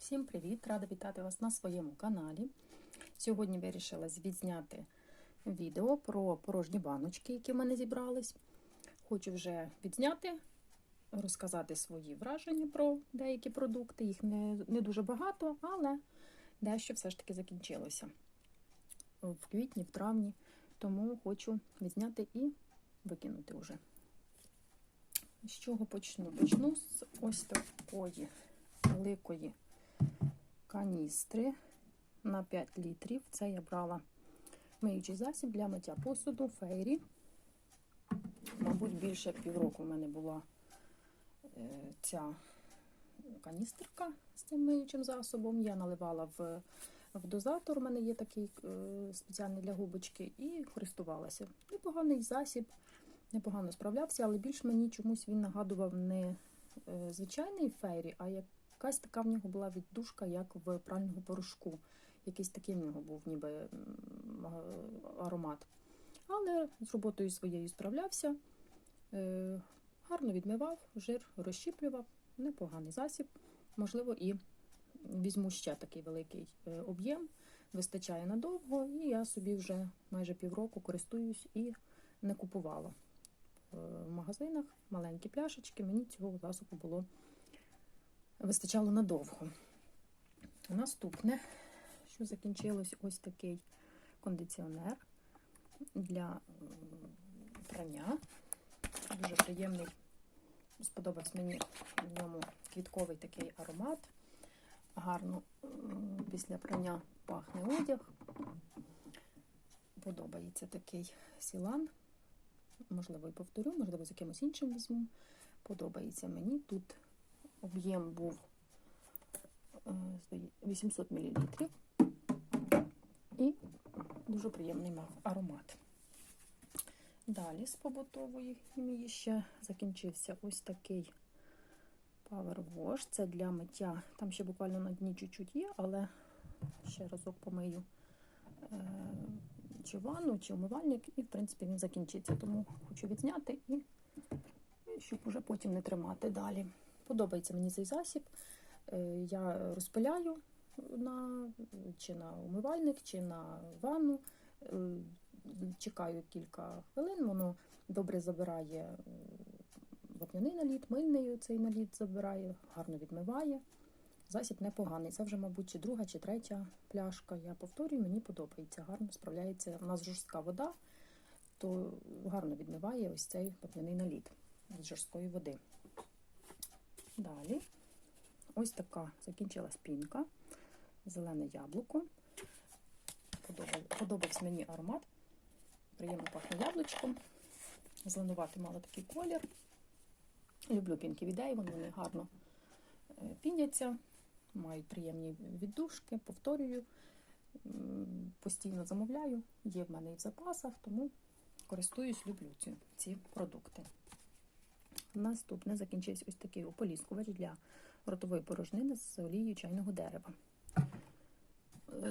Всім привіт! Рада вітати вас на своєму каналі. Сьогодні вирішила відзняти відео про порожні баночки, які в мене зібрались. Хочу вже відзняти, розказати свої враження про деякі продукти. Їх не, не дуже багато, але дещо все ж таки закінчилося в квітні, в травні. Тому хочу відзняти і викинути вже. З чого почну? Почну з ось такої великої каністри на 5 літрів. Це я брала миючий засіб для миття посуду фейрі. Мабуть, більше півроку в мене була е, ця каністрка з цим миючим засобом. Я наливала в, в дозатор, у мене є такий е, спеціальний для губочки, і користувалася. Непоганий засіб, непогано справлявся, але більш мені чомусь він нагадував не е, звичайний фейрі, а як Якась така в нього була віддушка, як в прального порошку. Якийсь такий в нього був ніби аромат. Але з роботою своєю справлявся, е, гарно відмивав, жир розщіплював, непоганий засіб. Можливо, і візьму ще такий великий е, об'єм, вистачає надовго, і я собі вже майже півроку користуюсь і не купувала в магазинах маленькі пляшечки. Мені цього засобу було вистачало надовго. Наступне, що закінчилось ось такий кондиціонер для прання. Дуже приємний. Сподобався мені в ньому квітковий такий аромат. Гарно після прання пахне одяг. Подобається такий сілан. Можливо, і повторю, можливо, з якимось іншим візьму. Подобається мені. Тут об'єм був 800 мл. І дуже приємний мав аромат. Далі з побутової хімії ще закінчився ось такий Power Wash. Це для миття. Там ще буквально на дні чуть-чуть є, але ще разок помию е, чи ванну, чи умивальник, і, в принципі, він закінчиться. Тому хочу відзняти і щоб уже потім не тримати далі. Подобається мені цей засіб. Е, я розпиляю на, чи на умивальник, чи на ванну. Е, чекаю кілька хвилин, воно добре забирає вапняний наліт, мильний цей наліт забирає, гарно відмиває. Засіб непоганий. Це вже, мабуть, чи друга, чи третя пляшка. Я повторюю, мені подобається, гарно справляється. У нас жорстка вода, то гарно відмиває ось цей вапняний наліт від жорсткої води. Далі ось така закінчилась пінка, зелене яблуко. Подобався мені аромат. Приємно пахне яблучком. Зеленувати мало такий колір. Люблю пінки від вони гарно піняться, мають приємні віддушки, повторюю, постійно замовляю, є в мене і в запасах, тому користуюсь, люблю ці, ці продукти. Наступне закінчився ось такий ополіскувач для ротової порожнини з олією чайного дерева.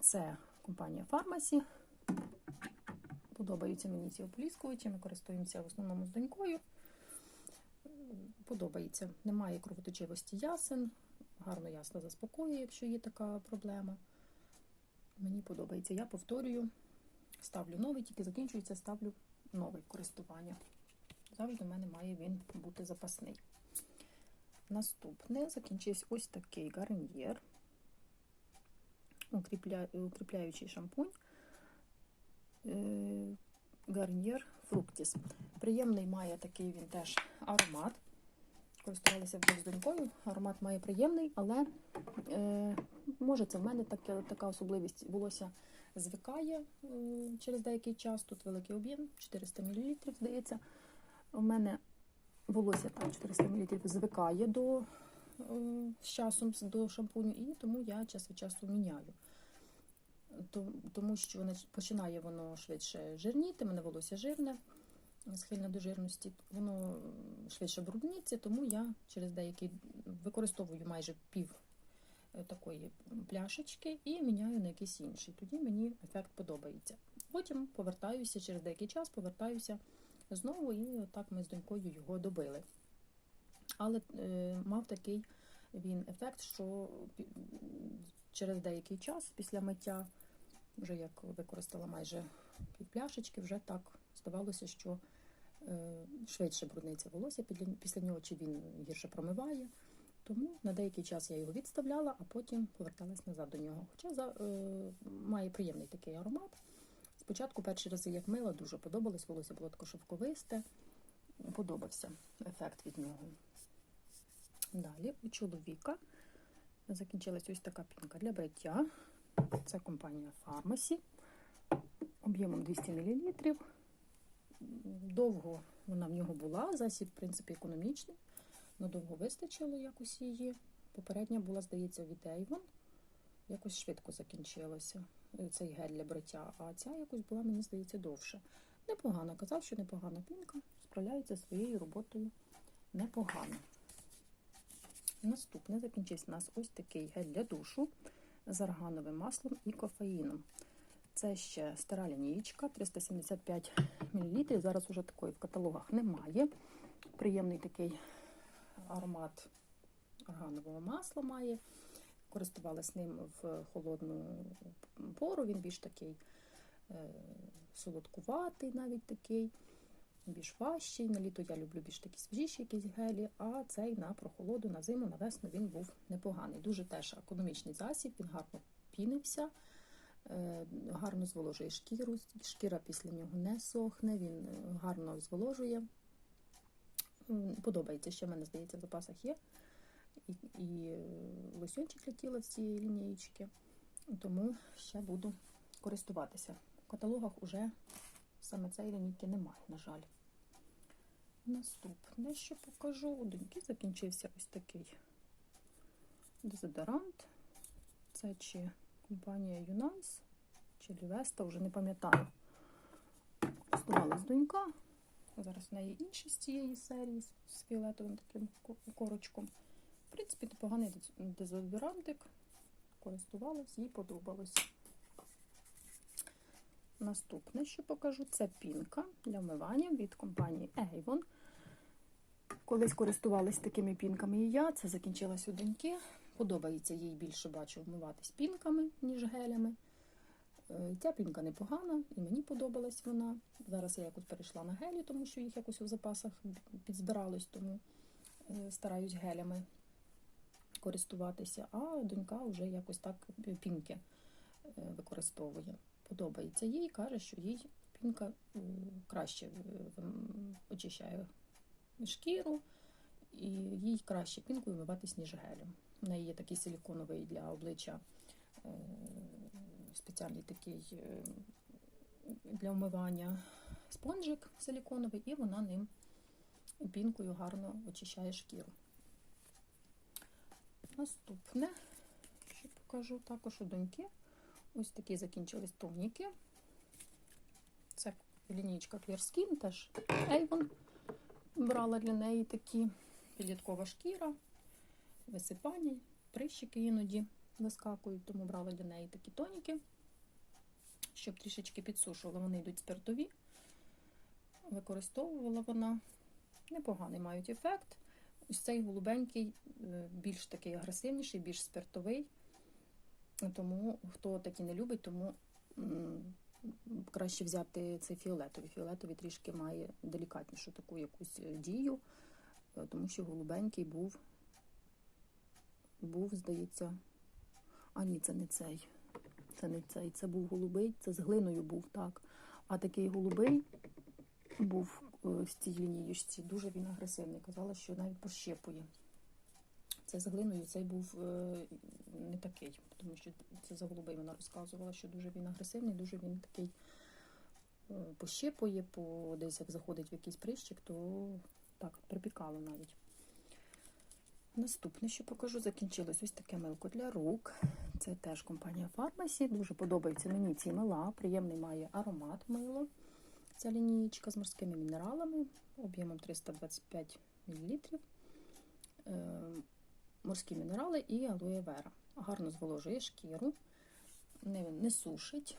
Це компанія Фармасі. Подобаються мені ці ополіскувачі, ми користуємося в основному з донькою. Подобається. Немає кровоточивості ясен, гарно ясно заспокоює, якщо є така проблема. Мені подобається. Я повторюю, ставлю новий, тільки закінчується, ставлю новий користування. Завжди в мене має він бути запасний. Наступне закінчився ось такий гарнір, укріпля... укріпляючий шампунь. Е, гарнір Фруктіс. Приємний має такий він теж аромат. Користувалася вже з донькою. Аромат має приємний, але е, може це в мене таке, така особливість волосся звикає е, через деякий час. Тут великий об'єм, 400 мл, здається. У мене волосся там 400 мл звикає до е, з часом до шампуню, і тому я час від часу міняю. Тому що починає воно швидше жирніти, мене волосся жирне, схильне до жирності, воно швидше брудніться, тому я через деякий використовую майже пів е, такої пляшечки і міняю на якийсь інший. Тоді мені ефект подобається. Потім повертаюся через деякий час, повертаюся знову, і так ми з донькою його добили. Але е, мав такий він ефект, що через деякий час після миття, вже як використала майже пів пляшечки, вже так здавалося, що е, швидше брудниться волосся після нього, чи він гірше промиває. Тому на деякий час я його відставляла, а потім поверталась назад до нього. Хоча за, е, має приємний такий аромат. Спочатку перші рази, як мила, дуже подобалось, волосся було таке шовковисте. Подобався ефект від нього. Далі у чоловіка закінчилась ось така пінка для бриття. Це компанія Pharmacy об'ємом 200 мл. Довго вона в нього була. Засіб, в принципі, економічний. Надовго вистачило якось її. Попередня була, здається, від Avon. Якось швидко закінчилося цей гель для бриття, а ця якось була, мені здається, довше. Непогано. Казав, що непогана пінка, справляється своєю роботою непогано. Наступне закінчився у нас ось такий гель для душу з аргановим маслом і кофеїном. Це ще стара лінієчка 375 мл. Зараз уже такої в каталогах немає. Приємний такий аромат арганового масла має. Користувалась ним в холодну пору. Він більш такий е, солодкуватий, навіть такий, більш важчий. На літо я люблю більш такі свіжіші якісь гелі, а цей на прохолоду, на зиму, на весну він був непоганий. Дуже теж економічний засіб, він гарно пінився. е, Гарно зволожує шкіру, шкіра після нього не сохне, він гарно зволожує. Подобається, ще в мене здається, в запасах є. І, і е, лосьончик для тіла з цієї лінієчки. Тому ще буду користуватися. В каталогах уже саме цієї лінійки немає, на жаль. Наступне, що покажу, у доньки закінчився ось такий дезодорант. Це чи компанія Юнайс, чи Лівеста, вже не пам'ятаю. Користувалась донька. Зараз в неї інші з цієї серії з фіолетовим таким корочком. В принципі, непоганий дез- дезодорантик. Користувалась, їй подобалось. Наступне, що покажу, це пінка для вмивання від компанії Avon. Колись користувалась такими пінками і я. Це закінчилось у доньки. Подобається їй більше бачу вмиватись пінками, ніж гелями. Е, Ця пінка непогана, і мені подобалась вона. Зараз я якось перейшла на гелі, тому що їх якось у запасах підзбиралось, тому е, стараюсь гелями користуватися. А донька вже якось так пінки е, використовує. Подобається їй, каже, що їй пінка е, краще е, очищає шкіру, і їй краще пінкою вмиватись, ніж гелем. У неї є такий силіконовий для обличчя спеціальний такий для вмивання спонжик силіконовий, і вона ним пінкою гарно очищає шкіру. Наступне, що покажу також у доньки. Ось такі закінчились тоніки. Це лінійка Clear Skin, теж Avon. Брала для неї такі підліткова шкіра, висипання, прищики іноді вискакують, тому брала для неї такі тоніки, щоб трішечки підсушувала. Вони йдуть спиртові. Використовувала вона. Непоганий мають ефект. Ось цей голубенький, е, більш такий агресивніший, більш спиртовий. Тому хто такі не любить, тому краще взяти цей фіолетовий. Фіолетовий трішки має делікатнішу таку якусь е, дію, е, тому що голубенький був, був, здається, а ні, це не цей. Це не цей. Це був голубий, це з глиною був, так. А такий голубий був з цій лінієчці. Дуже він агресивний. Казала, що навіть пощепує. Це з глиною, цей був е, не такий, тому що це за голубий вона розказувала, що дуже він агресивний, дуже він такий е, пощепує, по десь як заходить в якийсь прищик, то так, припікало навіть. Наступне, що покажу, закінчилось ось таке милко для рук. Це теж компанія Pharmacy. Дуже подобається мені ці мила. Приємний має аромат мило. Ця лінієчка з морськими мінералами, об'ємом 325 мл. Е, морські мінерали і алоє вера. Гарно зволожує шкіру, не, не сушить,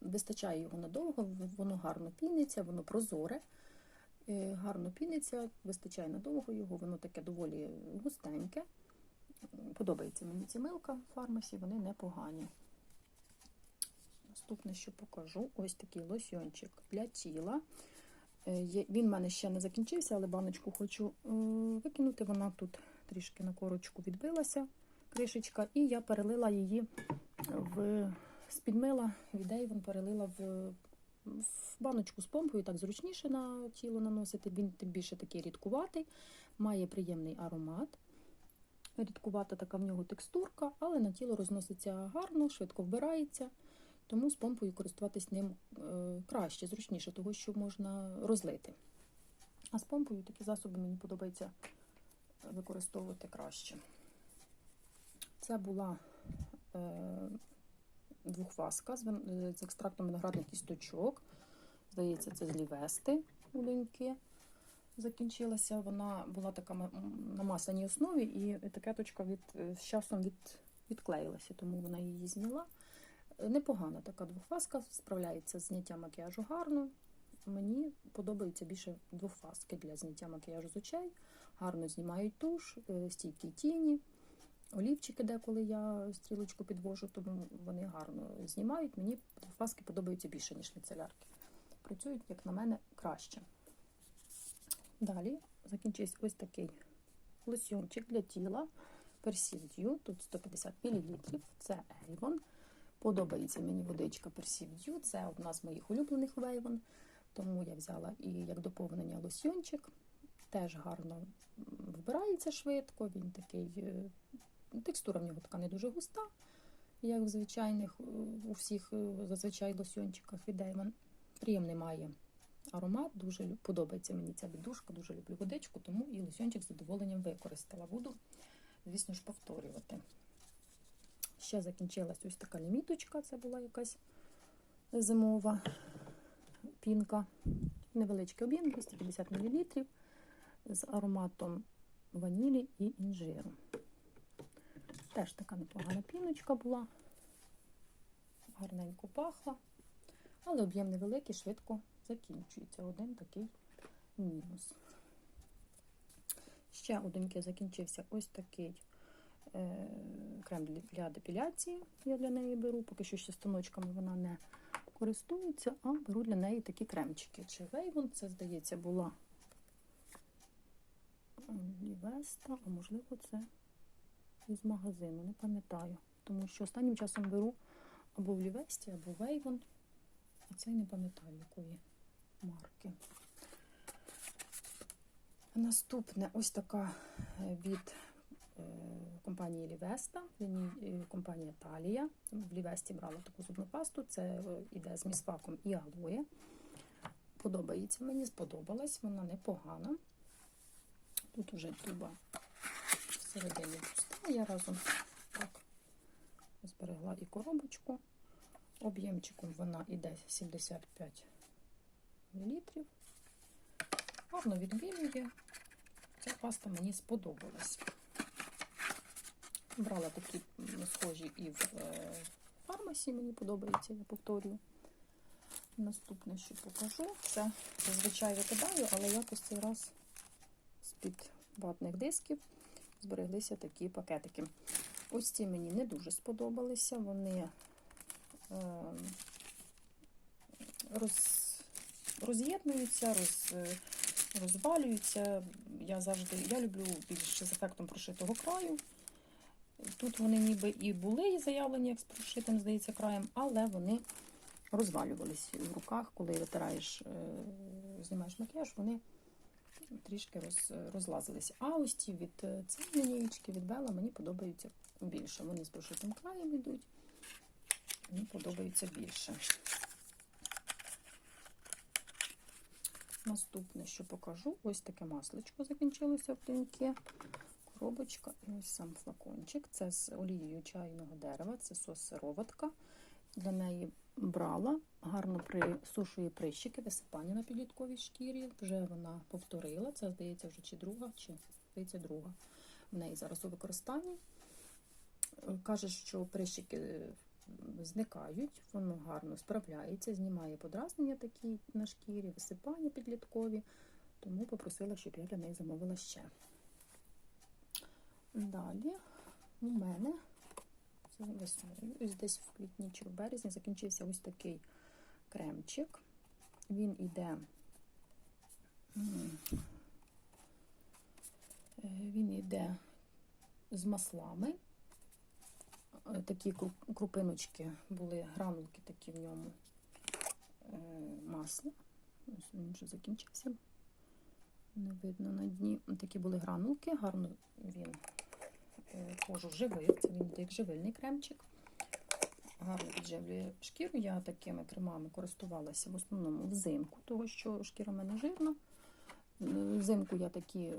вистачає його надовго, воно гарно піниться, воно прозоре, е, гарно піниться, вистачає надовго його, воно таке доволі густеньке. Подобається мені ці милка в фармасі, вони непогані. Наступне, що покажу, ось такий лосьончик для тіла. Е, Він в мене ще не закінчився, але баночку хочу е, викинути. Вона тут трішки на корочку відбилася, кришечка, і я перелила її в з-під мила від Avon перелила в, в баночку з помпою, так зручніше на тіло наносити. Він тим більше такий рідкуватий, має приємний аромат. Рідкувата така в нього текстурка, але на тіло розноситься гарно, швидко вбирається. Тому з помпою користуватись ним е, краще, зручніше, того що можна розлити. А з помпою такі засоби мені подобається використовувати краще. Це була е, двохваска з, екстрактом виноградних кісточок. Здається, це з лівести у закінчилася. Вона була така на масляній основі, і етикеточка від, з часом від, відклеїлася, тому вона її зняла. Непогана така двохфаска, справляється з зняттям макіяжу гарно. Мені подобаються більше двохфаски для зняття макіяжу з очей. Гарно знімають туш, е, стійкі тіні, олівчики, деколи я стрілочку підвожу, тому вони гарно знімають. Мені двохфаски подобаються більше, ніж міцелярки. Працюють, як на мене, краще. Далі закінчився ось такий лосьончик для тіла. Persivdew, тут 150 мл. Це Avon. Подобається мені водичка Persivdew. Це одна з моїх улюблених в Avon. Тому я взяла і як доповнення лосьончик. Теж гарно вбирається швидко. Він такий, е, текстура в нього така не дуже густа, як в звичайних е, у всіх е, зазвичай лосьончиках від Avon. Приємний має аромат, дуже подобається мені ця віддушка, дуже люблю водичку, тому і лосьончик з задоволенням використала. Буду, звісно ж, повторювати. Ще закінчилась ось така ліміточка, це була якась зимова пінка. Невеличкий об'єм, 250 мл з ароматом ванілі і інжиру. Теж така непогана піночка була, гарненько пахла, але об'єм невеликий, швидко закінчується. Один такий мінус. Ще у доньки закінчився ось такий крем для- депіляції. Я для неї беру. Поки що ще станочками вона не користується, а беру для неї такі кремчики. Чи Вейвон, це, здається, була Лівеста, а можливо, це із магазину, не пам'ятаю. Тому що останнім часом беру або в Лівесті, або Вейвон. А це не пам'ятаю, якої марки. Наступне ось така е, від е, компанії Лівеста, е, компанія Талія. В Лівесті брала таку зубну пасту. Це е, іде з місфаком і алоє. Подобається мені, сподобалась, вона непогана. Тут уже туба всередині пуста. Я разом так зберегла і коробочку. Об'ємчиком вона іде 75 мл. Гарно відбілює. Ця паста мені сподобалась. Брала такі схожі і в е, фармасі, мені подобається, я повторюю. Наступне, що покажу, це зазвичай викидаю, але якось цей раз з-під ватних дисків збереглися такі пакетики. Ось ці мені не дуже сподобалися. Вони е, роз, роз'єднуються, роз, розвалюються. Я завжди я люблю більше з ефектом прошитого краю. Тут вони ніби і були заявлені як з прошитим, здається, краєм, але вони розвалювались в руках, коли витираєш, е, знімаєш макіяж, вони трішки роз, розлазилися. А ось ті від е, цієї лінієчки, від Бела, мені подобаються більше. Вони з прошитим краєм йдуть. Мені подобаються більше. Наступне, що покажу, ось таке масличко закінчилося в тоньки. Коробочка і ось сам флакончик. Це з олією чайного дерева, це сос сироватка. Для неї брала, гарно присушує прищики, висипання на підлітковій шкірі. Вже вона повторила. Це, здається, вже чи друга, чи здається, друга. В неї зараз у використанні. Каже, що прищики зникають, воно гарно справляється, знімає подразнення такі на шкірі, висипання підліткові. Тому попросила, щоб я для неї замовила ще. Далі у мене десь в квітні чи в березні закінчився ось такий кремчик. Він іде. е, Він іде з маслами. Е, Такі крупиночки були, гранулки такі в ньому е, масла. Ось він вже закінчився. Не видно на дні. Такі були гранулки, гарно він кожу живив. Це він буде як живильний кремчик. Гарно підживлює шкіру. Я такими кремами користувалася в основному взимку, тому що шкіра в мене жирна. Е, Взимку я такі е,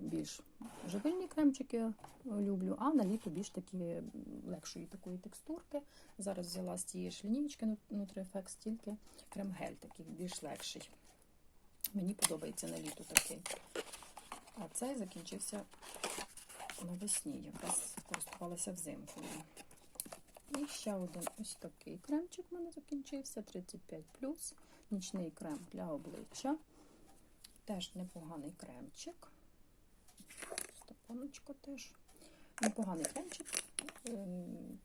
більш живильні кремчики е, люблю, а на літо більш такі легшої такої текстурки. Зараз взяла з тієї ж лінійки NutriFX тільки крем-гель, такий більш легший. Мені подобається на літо такий. А цей закінчився навесні, якраз користувалася взимку. І ще один ось такий кремчик в мене закінчився 35 Нічний крем для обличчя. Теж непоганий кремчик. Стопаночка теж. Непоганий кремчик. Е,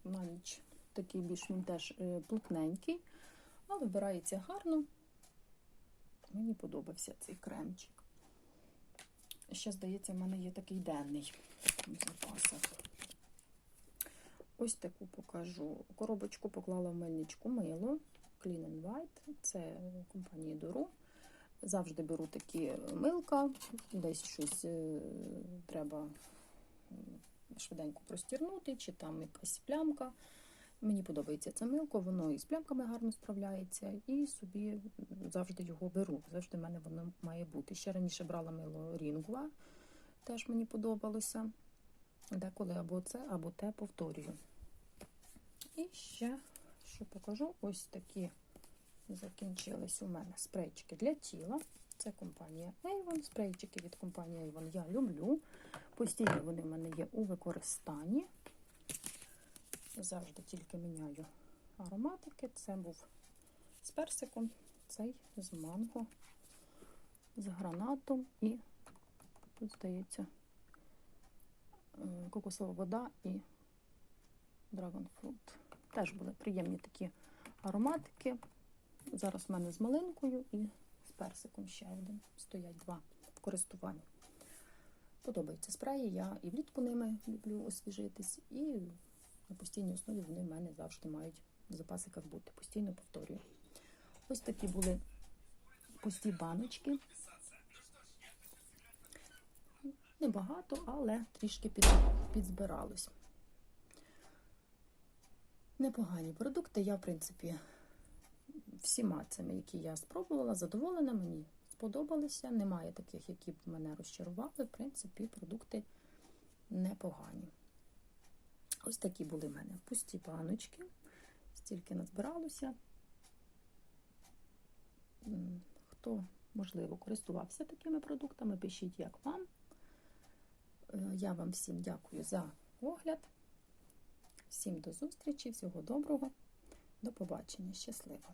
На такий більш він теж е, плотненький, а вибирається гарно. Мені подобався цей кремчик. Ще, здається, в мене є такий денний в запасах. Ось таку покажу. Коробочку поклала в мильничку мило Clean and White. Це компанії Дору. Завжди беру такі милка, десь щось е, треба швиденько простірнути, чи там якась плямка. Мені подобається це милко, воно і з плямками гарно справляється, і собі завжди його беру. Завжди в мене воно має бути. Ще раніше брала мило Рінгуа, теж мені подобалося. Деколи або це, або те повторюю. І ще, що покажу, ось такі закінчились у мене спрейчики для тіла. Це компанія Avon. Спрейчики від компанії Avon я люблю. Постійно вони в мене є у використанні. Завжди тільки міняю ароматики. Це був з персиком, цей з манго, з гранатом і тут, здається, кокосова вода і Fruit. Теж були приємні такі ароматики. Зараз в мене з малинкою і з персиком ще один. Стоять два в користуванні. Подобаються спреї. Я і влітку ними люблю освіжитись, і на постійній основі вони в мене завжди мають в запасиках бути. Постійно повторюю. Ось такі були пусті баночки. Небагато, але трішки під, підзбиралось. Непогані продукти. Я, в принципі, всіма цими, які я спробувала, задоволена, мені сподобалися. Немає таких, які б мене розчарували. В принципі, продукти непогані. Ось такі були в мене пусті баночки. Стільки назбиралося. Хто, можливо, користувався такими продуктами, пишіть, як вам. Е, Я вам всім дякую за огляд. Всім до зустрічі, всього доброго. До побачення. Щасливо!